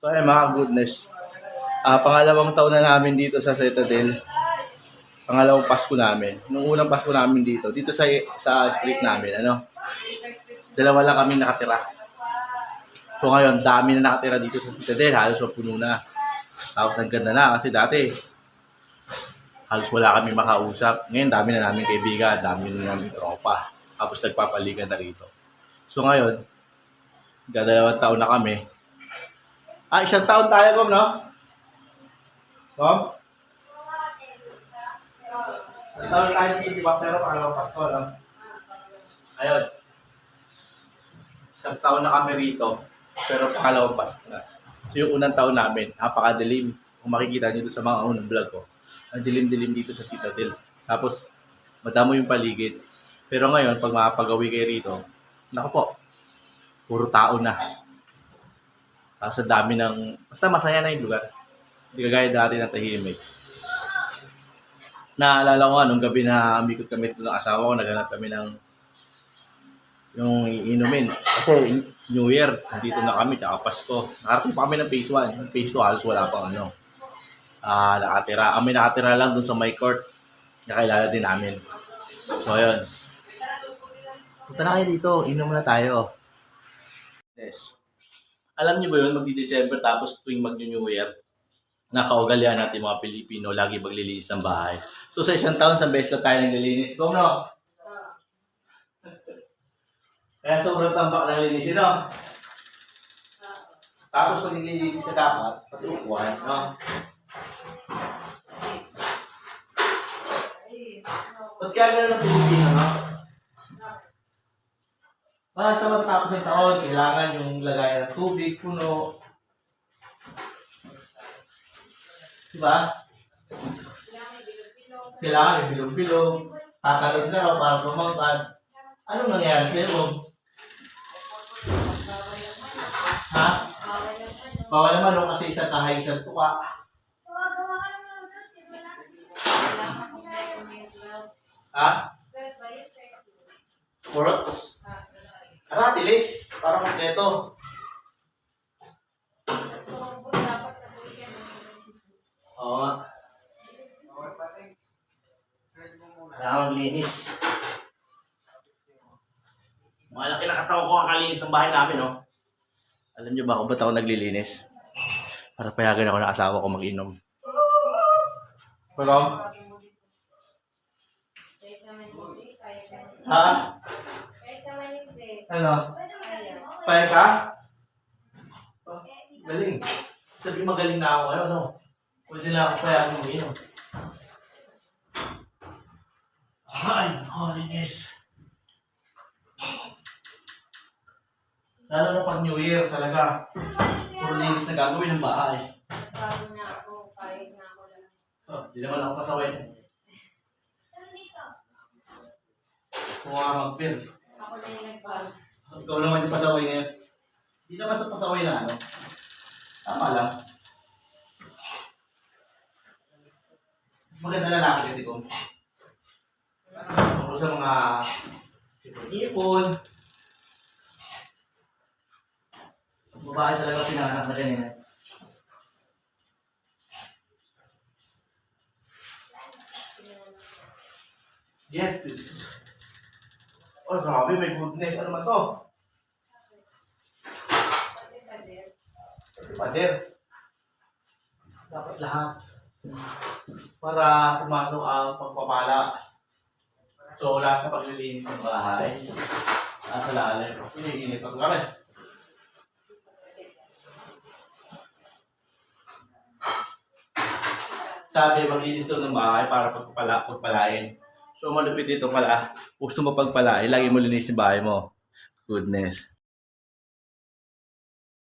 So ayun mga goodness. Ah, pangalawang taon na namin dito sa Citadel. Pangalawang Pasko namin. Nung unang Pasko namin dito, dito sa sa street namin, ano? Dalawa lang kami nakatira. So ngayon, dami na nakatira dito sa Citadel, halos puno na. Tapos ang ganda na kasi dati halos wala kami makausap. Ngayon, dami na namin kaibigan, dami na namin tropa. Tapos nagpapaligan na rito. So ngayon, dadalawang taon na kami. Ah, isang taon tayo, Gom, no? Gom? Isang taon tayo dito, di ba? Pero pangalawang Pasko, no? Ayun. Isang taon na kami rito, pero pangalawang Pasko na. So yung unang taon namin, napakadilim. Kung makikita nyo sa mga unang vlog ko, ang dilim-dilim dito sa Citadel. Tapos, madamo yung paligid. Pero ngayon, pag makapagawi kayo rito, naku po, puro tao na. Tapos ang dami ng, basta masaya na yung lugar. Hindi kagaya dati na tahimik. Naalala ko nga, nung gabi na umikot kami ito ng asawa ko, naghanap kami ng yung iinumin. Kasi New Year, dito na kami, tsaka Pasko. Nakarating pa kami ng phase 1. Yung phase 2, halos wala pang ano. Ah, nakatira. Kami nakatira lang dun sa my court. Nakilala din namin. So, ayun. Punta na kayo dito. Inom na tayo. Yes. Alam niyo ba yun, magdi-December tapos tuwing mag-New Year, nakaugalian natin mga Pilipino, lagi maglilinis ng bahay. So sa isang taon, sa beses na tayo naglilinis. Kung no? Kaya sobrang tambak ng linisin, no? Tapos pag naglilinis ka dapat, pati upuan, no? Ba't kaya ganun ang Pilipino, no? Basta matapos ng taon, kailangan yung lagayan ng tubig, puno. Diba? Kailangan yung bilog-bilog. Tatalog na raw para pumangkad. Anong nangyari sa'yo, Bob? Ha? Bawal naman no, kasi isang tahay, isang tuka. Ha? Porots? Aratilis, para kompleto. Oo nga. Kailangan maglinis. Malaki na katawan ko ang kalinis ng bahay namin, no? Alam niyo ba kung ba't ako naglilinis? Para payagan ako ng asawa ko mag-inom. Pero, ha? Ano? Payag ka? Oh, galing. Sabi magaling na ako, ano, no? Pwede na ako payagan mag-inom. Ay, holiness. Lalo na pag New Year talaga. Puro linis na gagawin ng bahay. Bago na ako, kahit na ako lang. Oh, di naman ako pasaway. Kung nga mag-bill. Ako na yung nagbago. Ikaw naman yung pasaway ngayon. Di naman sa pasaway na ano. Tama lang. Maganda lalaki kasi kung tungkol sa mga ipon-ipon. Babae talaga pinanganak na ganyan. eh. Yes, this. Oh, grabe, may goodness. Ano man to? Pader. Dapat lahat. Para pumasok ang pagpapala. So, wala sa paglilinis ng bahay. Nasa lalim. Piniinit ang kami. Sabi, maglinis daw ng bahay para pagpapala, pagpalain. So, malupit dito pala. Gusto mo pagpalain, lagi mo linis yung bahay mo. Goodness.